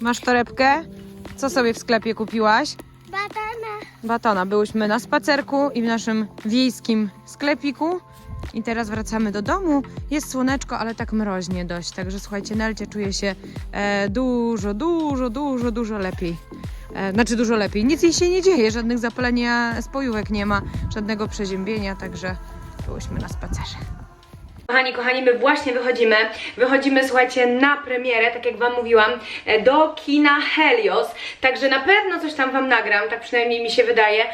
Masz torebkę? Co sobie w sklepie kupiłaś? Batana. Batona. Byłyśmy na spacerku i w naszym wiejskim sklepiku. I teraz wracamy do domu. Jest słoneczko, ale tak mroźnie dość. Także słuchajcie, Nelcie czuje się e, dużo, dużo, dużo, dużo lepiej. E, znaczy dużo lepiej. Nic jej się nie dzieje, żadnych zapalenia spojówek nie ma, żadnego przeziębienia, także byłyśmy na spacerze. Kochani, kochani, my właśnie wychodzimy. Wychodzimy, słuchajcie, na premierę, tak jak Wam mówiłam, e, do kina Helios. Także na pewno coś tam Wam nagram, tak przynajmniej mi się wydaje.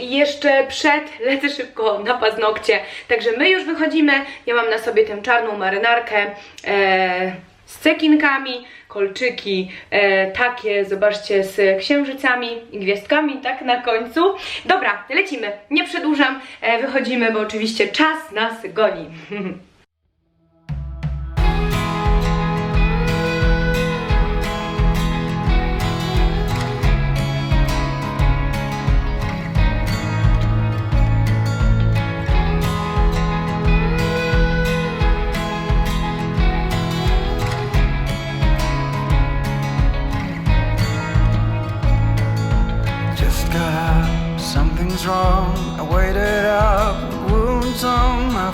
Jeszcze przed lecę szybko na paznokcie. Także my już wychodzimy. Ja mam na sobie tę czarną marynarkę e, z cekinkami, kolczyki e, takie, zobaczcie, z księżycami i gwiazdkami, tak na końcu. Dobra, lecimy. Nie przedłużam, e, wychodzimy, bo oczywiście czas nas goni. wrong. I waited up, wounds on my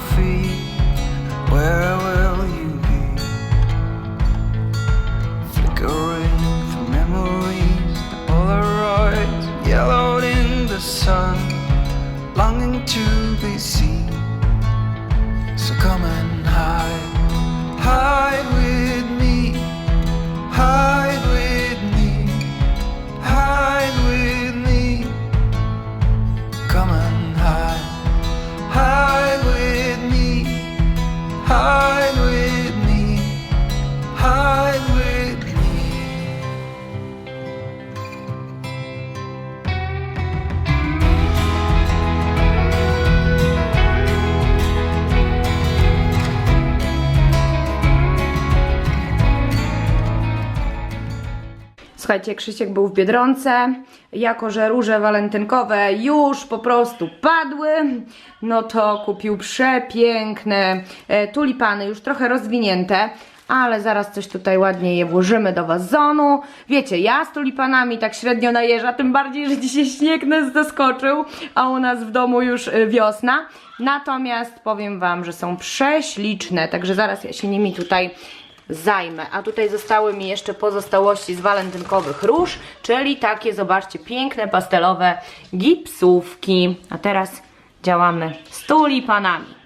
Słuchajcie, Krzysiek był w Biedronce, jako że róże walentynkowe już po prostu padły, no to kupił przepiękne e, tulipany, już trochę rozwinięte, ale zaraz coś tutaj ładnie je włożymy do wazonu. Wiecie, ja z tulipanami tak średnio najeżdża, tym bardziej, że dzisiaj śnieg nas zaskoczył, a u nas w domu już e, wiosna. Natomiast powiem Wam, że są prześliczne, także zaraz ja się nimi tutaj zajmę. A tutaj zostały mi jeszcze pozostałości z walentynkowych róż, czyli takie, zobaczcie, piękne pastelowe gipsówki. A teraz działamy z tulipanami.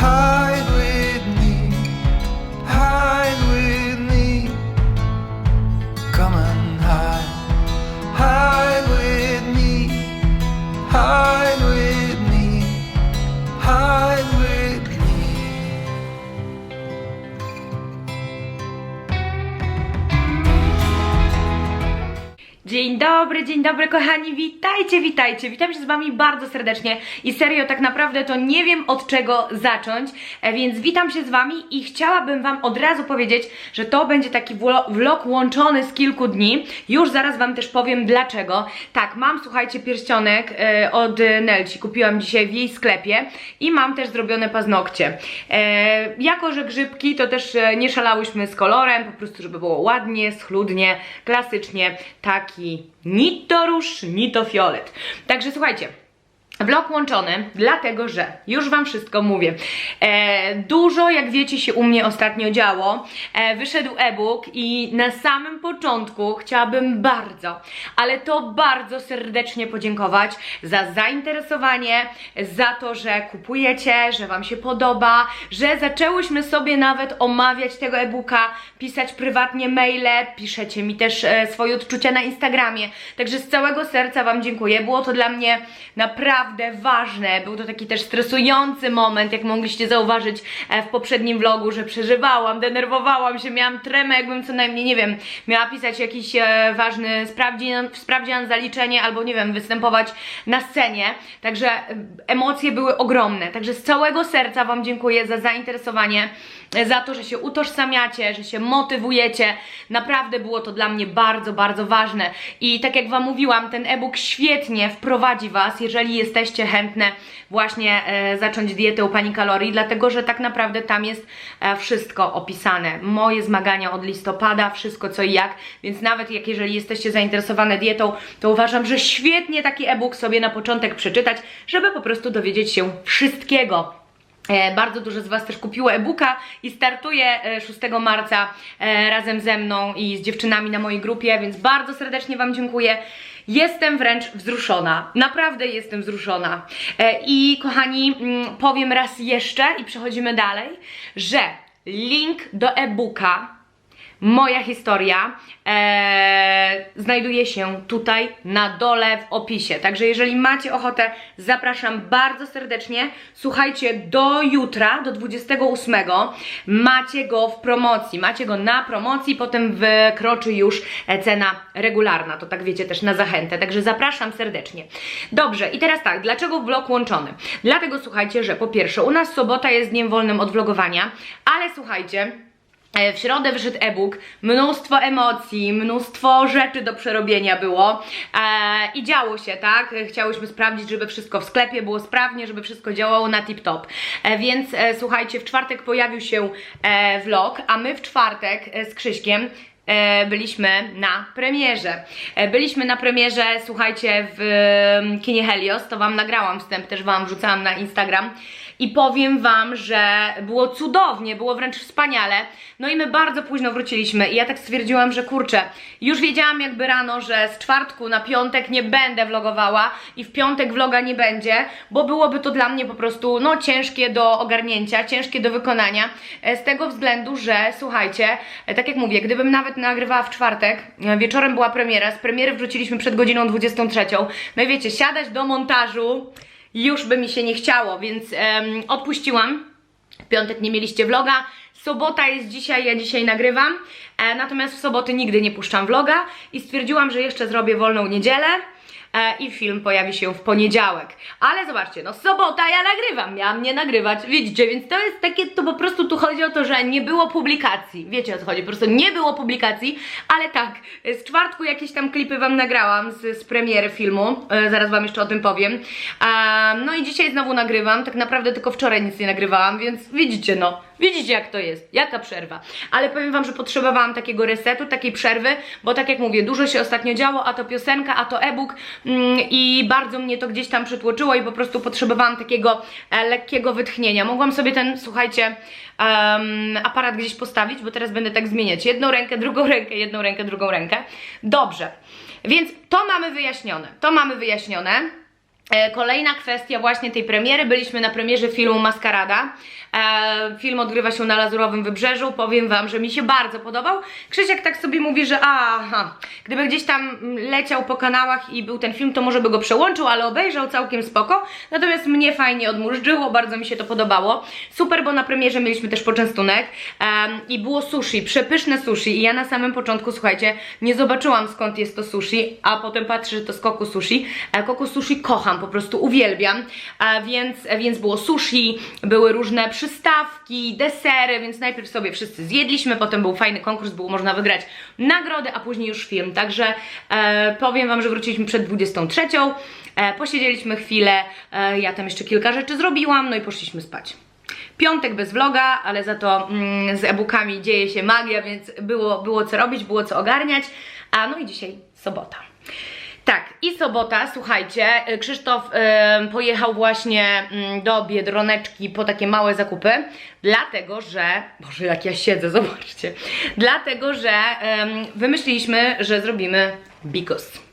with dzień dobry kochani, witajcie, witajcie, witam się z wami bardzo serdecznie. I serio tak naprawdę to nie wiem od czego zacząć, e, więc witam się z wami i chciałabym wam od razu powiedzieć, że to będzie taki vlo- vlog łączony z kilku dni, już zaraz wam też powiem dlaczego. Tak, mam słuchajcie pierścionek e, od Nelci, kupiłam dzisiaj w jej sklepie i mam też zrobione paznokcie. E, jako, że grzybki to też nie szalałyśmy z kolorem, po prostu żeby było ładnie, schludnie, klasycznie, taki ni to róż, ni to fiolet. Także słuchajcie, Vlog łączony, dlatego że już Wam wszystko mówię. E, dużo, jak wiecie, się u mnie ostatnio działo. E, wyszedł e-book i na samym początku chciałabym bardzo, ale to bardzo serdecznie podziękować za zainteresowanie, za to, że kupujecie, że Wam się podoba, że zaczęłyśmy sobie nawet omawiać tego e-booka, pisać prywatnie maile, piszecie mi też e, swoje odczucia na Instagramie. Także z całego serca Wam dziękuję. Było to dla mnie naprawdę ważne. Był to taki też stresujący moment, jak mogliście zauważyć e, w poprzednim vlogu, że przeżywałam, denerwowałam się, miałam tremę, jakbym co najmniej, nie wiem, miała pisać jakiś e, ważny sprawdzian, sprawdzian, zaliczenie albo, nie wiem, występować na scenie. Także e, emocje były ogromne. Także z całego serca Wam dziękuję za zainteresowanie za to, że się utożsamiacie, że się motywujecie. Naprawdę było to dla mnie bardzo, bardzo ważne. I tak jak Wam mówiłam, ten e-book świetnie wprowadzi Was, jeżeli jesteście chętne właśnie e, zacząć dietę u Pani Kalorii, dlatego że tak naprawdę tam jest e, wszystko opisane. Moje zmagania od listopada, wszystko co i jak, więc nawet jak jeżeli jesteście zainteresowane dietą, to uważam, że świetnie taki e-book sobie na początek przeczytać, żeby po prostu dowiedzieć się wszystkiego. E, Bardzo dużo z Was też kupiło e-booka i startuje e, 6 marca e, razem ze mną i z dziewczynami na mojej grupie, więc bardzo serdecznie Wam dziękuję. Jestem wręcz wzruszona, naprawdę jestem wzruszona. E, I kochani, mm, powiem raz jeszcze i przechodzimy dalej, że link do e-booka moja historia e, znajduje się tutaj na dole w opisie. Także jeżeli macie ochotę, zapraszam bardzo serdecznie. Słuchajcie, do jutra, do 28 macie go w promocji. Macie go na promocji, potem wykroczy już cena regularna. To tak wiecie też na zachętę. Także zapraszam serdecznie. Dobrze, i teraz tak, dlaczego vlog łączony? Dlatego słuchajcie, że po pierwsze, u nas sobota jest dniem wolnym od vlogowania, ale słuchajcie. E, W środę wyszedł e-book, mnóstwo emocji, mnóstwo rzeczy do przerobienia było e, i działo się, tak? Chciałyśmy sprawdzić, żeby wszystko w sklepie było sprawnie, żeby wszystko działało na tip-top. E, więc e, słuchajcie, w czwartek pojawił się e, vlog, a my w czwartek e, z Krzyśkiem byliśmy na premierze. Byliśmy na premierze, słuchajcie, w e, kinie Helios, to Wam nagrałam wstęp, też Wam wrzucałam na Instagram. I powiem Wam, że było cudownie, było wręcz wspaniale. No i my bardzo późno wróciliśmy i ja tak stwierdziłam, że kurczę, już wiedziałam jakby rano, że z czwartku na piątek nie będę vlogowała i w piątek vloga nie będzie, bo byłoby to dla mnie po prostu no ciężkie do ogarnięcia, ciężkie do wykonania. e, Z tego względu, że słuchajcie, e, tak jak mówię, gdybym nawet nagrywała w czwartek, e, wieczorem była premiera, z premiery wróciliśmy przed godziną 23. No i wiecie, siadać do montażu już by mi się nie chciało, więc em, odpuściłam. W piątek nie mieliście vloga. Sobota jest dzisiaj, ja dzisiaj nagrywam. E, natomiast w soboty nigdy nie puszczam vloga i stwierdziłam, że jeszcze zrobię wolną niedzielę. E, I film pojawi się w poniedziałek. Ale zobaczcie, no sobota ja nagrywam, miałam nie nagrywać, widzicie, więc to jest takie, to po prostu tu chodzi o to, że nie było publikacji. Wiecie o co chodzi, po prostu nie było publikacji, ale tak, z czwartku jakieś tam klipy wam nagrałam z, z premiery filmu, e, zaraz wam jeszcze o tym powiem. E, no i dzisiaj znowu nagrywam, tak naprawdę tylko wczoraj nic nie nagrywałam, więc widzicie no, widzicie jak to jest, jaka przerwa. Ale powiem wam, że potrzebowałam takiego resetu, takiej przerwy, bo tak jak mówię, dużo się ostatnio działo, a to piosenka, a to e-book mm, i bardzo mnie to gdzieś tam przytłoczyło i po prostu potrzebowałam takiego e, lekkiego wytchnienia. Mogłam sobie ten, słuchajcie, em, aparat gdzieś postawić, bo teraz będę tak zmieniać. Jedną rękę, drugą rękę, jedną rękę, drugą rękę. Dobrze, więc to mamy wyjaśnione. To mamy wyjaśnione. E, Kolejna kwestia właśnie tej premiery. Byliśmy na premierze filmu Maskarada. E, film odgrywa się na Lazurowym Wybrzeżu. Powiem Wam, że mi się bardzo podobał. Krzysiek tak sobie mówi, że aha, gdyby gdzieś tam leciał po kanałach i był ten film, to może by go przełączył, ale obejrzał całkiem spoko. Natomiast mnie fajnie odmurzyło, bardzo mi się to podobało. Super, bo na premierze mieliśmy też poczęstunek em, i było sushi, przepyszne sushi. I ja na samym początku, słuchajcie, nie zobaczyłam skąd jest to sushi, a potem patrzę, że to z Koku Sushi. E, Koku Sushi kocham, po prostu uwielbiam. A więc, więc było sushi, były różne przystawki, desery, więc najpierw sobie wszyscy zjedliśmy, potem był fajny konkurs, było można wygrać nagrody, a później już film. Także e, powiem Wam, że wróciliśmy przed 23. E, posiedzieliśmy chwilę, e, ja tam jeszcze kilka rzeczy zrobiłam, no i poszliśmy spać. Piątek bez vloga, ale za to mm, z e-bookami dzieje się magia, więc było, było co robić, było co ogarniać. A no i dzisiaj sobota. Tak, i sobota, słuchajcie, y, Krzysztof y, pojechał właśnie mm, do Biedroneczki po takie małe zakupy, dlatego że, Boże jak ja siedzę, zobaczcie, dlatego że ym, wymyśliliśmy, że zrobimy bigos.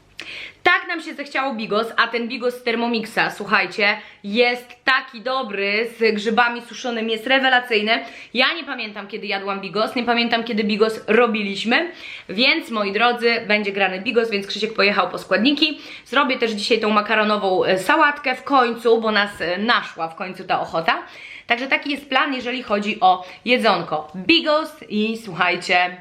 Tak nam się zachciało bigos, a ten bigos z Thermomixa, słuchajcie, jest taki dobry, z grzybami suszonymi, jest rewelacyjny. Ja nie pamiętam, kiedy jadłam bigos, nie pamiętam, kiedy bigos robiliśmy, więc moi drodzy, będzie grany bigos, więc Krzysiek pojechał po składniki. Zrobię też dzisiaj tą makaronową e, sałatkę w końcu, bo nas e, naszła w końcu ta ochota. Także taki jest plan, jeżeli chodzi o jedzonko. Bigos i słuchajcie,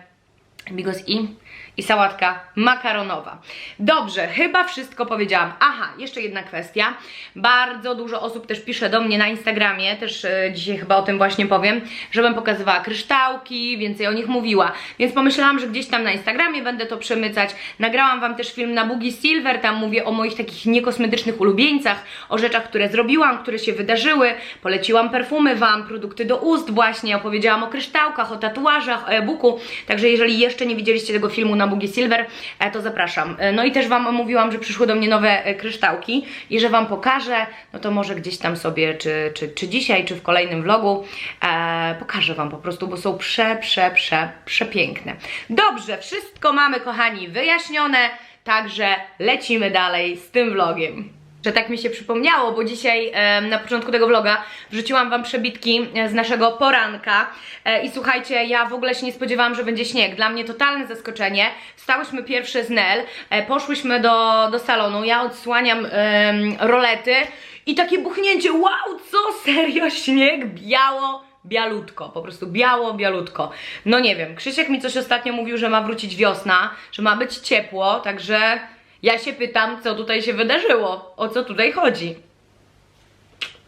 bigos i i sałatka makaronowa. Dobrze, chyba wszystko powiedziałam. Aha, jeszcze jedna kwestia. Bardzo dużo osób też pisze do mnie na Instagramie, też e, dzisiaj chyba o tym właśnie powiem, żebym pokazywała kryształki, więcej o nich mówiła. Więc pomyślałam, że gdzieś tam na Instagramie będę to przemycać. Nagrałam Wam też film na Boogie Silver, tam mówię o moich takich niekosmetycznych ulubieńcach, o rzeczach, które zrobiłam, które się wydarzyły. Poleciłam perfumy Wam, produkty do ust właśnie, opowiedziałam o kryształkach, o tatuażach, o e-booku. Także jeżeli jeszcze nie widzieliście tego filmu na Boogie Silver, e, to zapraszam. E, No i też Wam mówiłam, że przyszły do mnie nowe e, kryształki i że Wam pokażę, no to może gdzieś tam sobie, czy, czy, czy dzisiaj, czy w kolejnym vlogu, e, pokażę Wam po prostu, bo są prze, prze, prze, przepiękne. Dobrze, wszystko mamy, kochani, wyjaśnione, także lecimy dalej z tym vlogiem że tak mi się przypomniało, bo dzisiaj e, na początku tego vloga wrzuciłam wam przebitki e, z naszego poranka. E, i słuchajcie, ja w ogóle się nie spodziewałam, że będzie śnieg. Dla mnie totalne zaskoczenie. Wstałyśmy pierwsze z Nel, e, poszłyśmy do, do salonu, ja odsłaniam em, rolety i takie buchnięcie, wow, co, serio, śnieg, biało, bialutko, po prostu biało, bialutko. No nie wiem, Krzysiek mi coś ostatnio mówił, że ma wrócić wiosna, że ma być ciepło, także ja się pytam, co tutaj się wydarzyło, o co tutaj chodzi.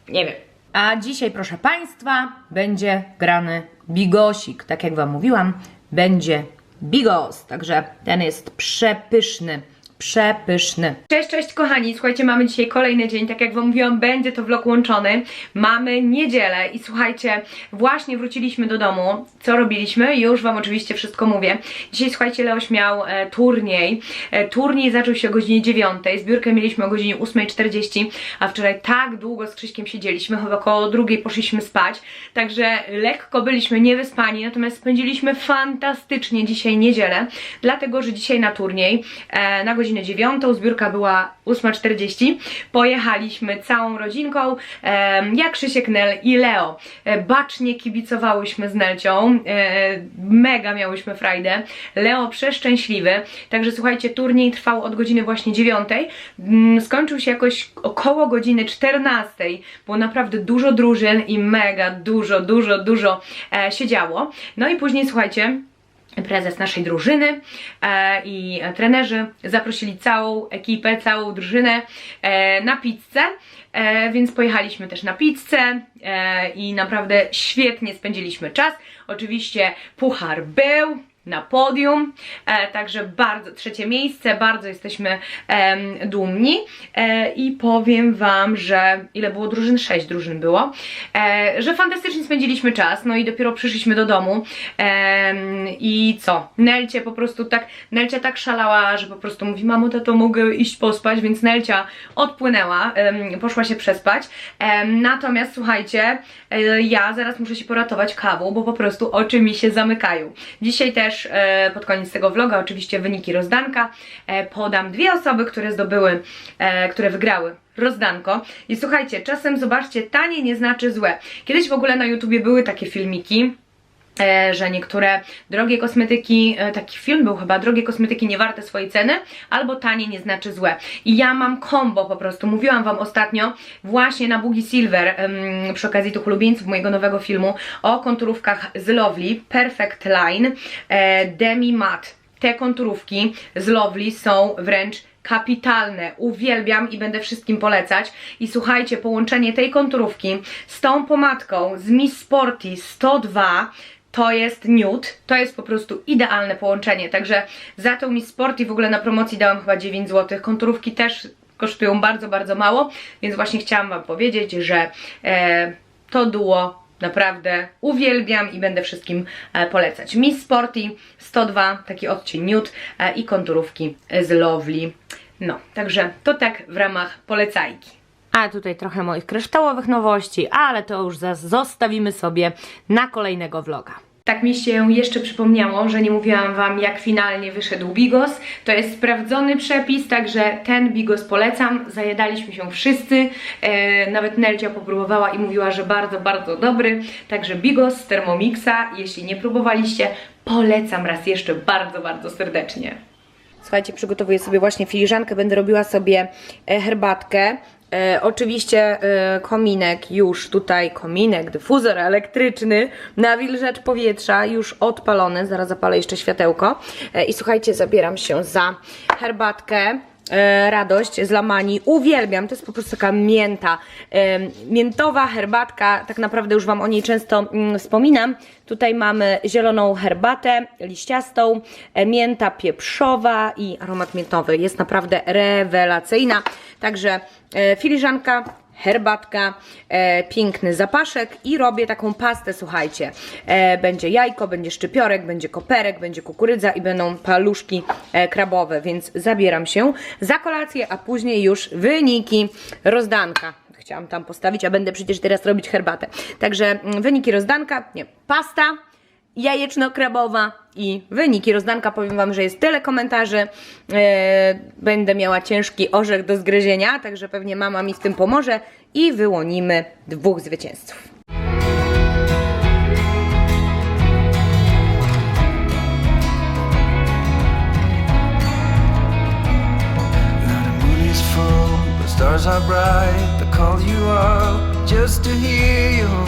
Nie wiem. A dzisiaj, proszę Państwa, będzie grany bigosik. Tak jak Wam mówiłam, będzie bigos, także ten jest przepyszny. Przepyszny. Cześć, cześć kochani, słuchajcie, mamy dzisiaj kolejny dzień, tak jak wam mówiłam, będzie to vlog łączony. Mamy niedzielę i słuchajcie, właśnie wróciliśmy do domu. Co robiliśmy? Już wam oczywiście wszystko mówię. Dzisiaj, słuchajcie, Leoś miał e, turniej. E, turniej zaczął się o godzinie 9, zbiórkę mieliśmy o godzinie 8.40, a wczoraj tak długo z Krzyśkiem siedzieliśmy, chyba około drugiej poszliśmy spać, także lekko byliśmy niewyspani, natomiast spędziliśmy fantastycznie dzisiaj niedzielę, dlatego, że dzisiaj na turniej, e, na godzinę 9, zbiórka była 8.40, pojechaliśmy całą rodzinką, jak Krzysiek, Nel i Leo. E, bacznie kibicowałyśmy z Nelcią, e, mega miałyśmy frajdę, Leo przeszczęśliwy, także słuchajcie, turniej trwał od godziny właśnie 9, mm, skończył się jakoś około godziny 14, było naprawdę dużo drużyn i mega dużo, dużo, dużo e, się działo. No i później słuchajcie, prezes naszej drużyny e, i trenerzy zaprosili całą ekipę, całą drużynę e, na pizzę, e, więc pojechaliśmy też na pizzę i naprawdę świetnie spędziliśmy czas. Oczywiście puchar był, na podium, e, także bardzo trzecie miejsce, bardzo jesteśmy dumni e, i powiem Wam, że ile było drużyn? Sześć drużyn było, e, że fantastycznie spędziliśmy czas, no i dopiero przyszliśmy do domu i co? Nelcie po prostu tak, Nelcia tak szalała, że po prostu mówi, mamo, tato, mogę iść pospać, więc Nelcia odpłynęła, poszła się przespać, natomiast słuchajcie, ja zaraz muszę się poratować kawą, bo po prostu oczy mi się zamykają. Dzisiaj też e, pod koniec tego vloga oczywiście wyniki rozdanka e, podam dwie osoby, które zdobyły, e, które wygrały rozdanko. I słuchajcie, czasem zobaczcie, tanie nie znaczy złe. Kiedyś w ogóle na YouTubie były takie filmiki, że niektóre drogie kosmetyki, e, taki film był chyba, drogie kosmetyki nie warte swojej ceny, albo tanie nie znaczy złe. I ja mam combo po prostu, mówiłam Wam ostatnio właśnie na Boogie Silver przy okazji tych ulubieńców mojego nowego filmu o konturówkach z Lovely, Perfect Line, e, Demi Matte. Te konturówki z Lovely są wręcz kapitalne, uwielbiam i będę wszystkim polecać. I słuchajcie, połączenie tej konturówki z tą pomadką z Miss Sporty 102 to jest nude, to jest po prostu idealne połączenie, także za tą Miss Sporty w ogóle na promocji dałam chyba 9 zł, konturówki też kosztują bardzo, bardzo mało, więc właśnie chciałam Wam powiedzieć, że e, to duo naprawdę uwielbiam i będę wszystkim e, polecać. Miss Sporty 102, taki odcień nude i konturówki z Lovely. No, także to tak w ramach polecajki. A tutaj trochę moich kryształowych nowości, ale to już zostawimy sobie na kolejnego vloga. Tak mi się jeszcze przypomniało, że nie mówiłam Wam, jak finalnie wyszedł bigos. To jest sprawdzony przepis, także ten bigos polecam. Zajedaliśmy się wszyscy. E, nawet Nelcia popróbowała i mówiła, że bardzo, bardzo dobry. Także bigos z Thermomixa. Jeśli nie próbowaliście, polecam raz jeszcze bardzo, bardzo serdecznie. Słuchajcie, przygotowuję sobie właśnie filiżankę, będę robiła sobie e, herbatkę E, oczywiście e, kominek już tutaj, kominek, dyfuzor elektryczny, nawilżacz powietrza już odpalony, zaraz zapalę jeszcze światełko. E, I słuchajcie, zabieram się za herbatkę. E, radość z lamani. Uwielbiam, to jest po prostu taka mięta. E, miętowa herbatka, tak naprawdę już Wam o niej często mm, wspominam. Tutaj mamy zieloną herbatę liściastą, e, mięta pieprzowa i aromat miętowy. Jest naprawdę rewelacyjna. Także e, filiżanka, herbatka, e, piękny zapaszek i robię taką pastę, słuchajcie. E, będzie jajko, będzie szczypiorek, będzie koperek, będzie kukurydza i będą paluszki e, krabowe, więc zabieram się za kolację, a później już wyniki rozdanka. Chciałam tam postawić, a będę przecież teraz robić herbatę. Także mm, wyniki rozdanka, nie, pasta, jajeczno-krabowa i wyniki rozdanka. Powiem Wam, że jest tyle komentarzy. E, będę miała ciężki orzech do zgryzienia, także pewnie mama mi w tym pomoże i wyłonimy dwóch zwycięzców. The the stars are bright. I call you up just to hear your